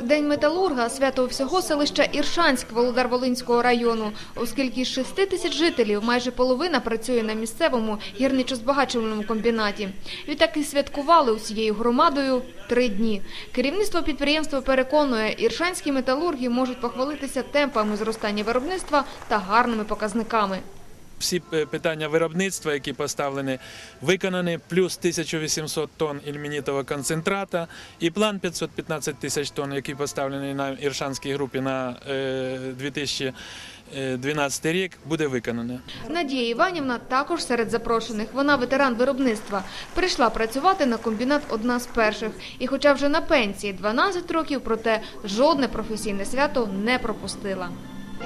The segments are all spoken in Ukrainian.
День металурга – свято всього селища Іршанськ Володар-Волинського району, оскільки з 6 тисяч жителів майже половина працює на місцевому гірничо-збагачувальному комбінаті. Відтак і святкували усією громадою три дні. Керівництво підприємства переконує, іршанські металурги можуть похвалитися темпами зростання виробництва та гарними показниками. Всі е, питання виробництва, які поставлені, виконані, плюс 1800 тонн ільменітового концентрата і план 515 тисяч тонн, який поставлений на Іршанській групі на е, 2012 рік, буде виконаний. Надія Іванівна також серед запрошених. Вона ветеран виробництва. Прийшла працювати на комбінат одна з перших. І хоча вже на пенсії 12 років, проте жодне професійне свято не пропустила.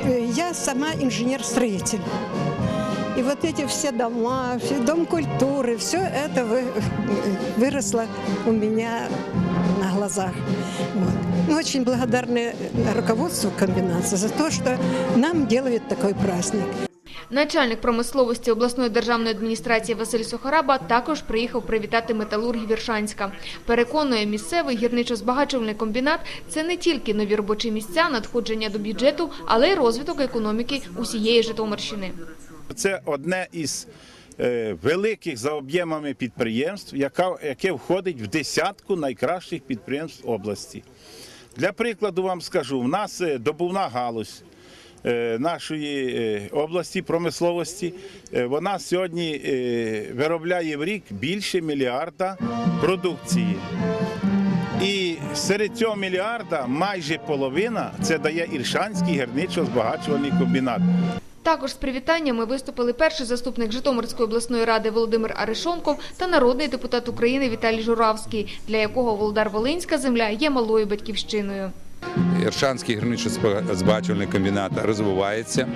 Э, Я сама инженер-строитель. И вот эти все дома, все- дом культуры, все это вы- выросло у меня на глазах. Вот. Мы очень благодарны руководству комбинации за то, что нам делают такой праздник. Начальник промисловості обласної державної адміністрації Василь Сухараба також приїхав привітати металургів Віршанська. Переконує, місцевий гірничо-збагачувальний комбінат – це не тільки нові робочі місця, надходження до бюджету, але й розвиток економіки усієї Житомирщини. Це одне із е, великих за об'ємами підприємств, яке входить в десятку найкращих підприємств області. Для прикладу вам скажу, в нас е, добувна галузь е, нашої області промисловості, вона сьогодні виробляє в рік більше мільярда продукції. І серед цього мільярда майже половина це дає Іршанський гірничо-збагачувальний комбінат. Також з привітаннями виступили перший заступник Житомирської обласної ради Володимир Аришонков та народний депутат України Віталій Журавський, для якого Володар-Волинська земля є малою батьківщиною. Іршанський гірничо-збагачувальний комбінат розвивається,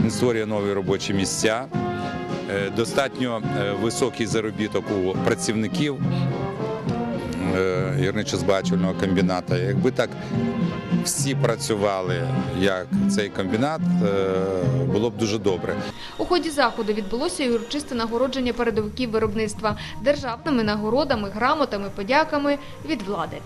він створює нові робочі місця, Е, достатньо е, високий заробіток у працівників гірничо-збагачувального комбіната. Якби так всі працювали, як цей комбінат, е, було б дуже добре. У ході заходу відбулося і урочисте нагородження передовиків виробництва державними нагородами, грамотами, подяками від влади.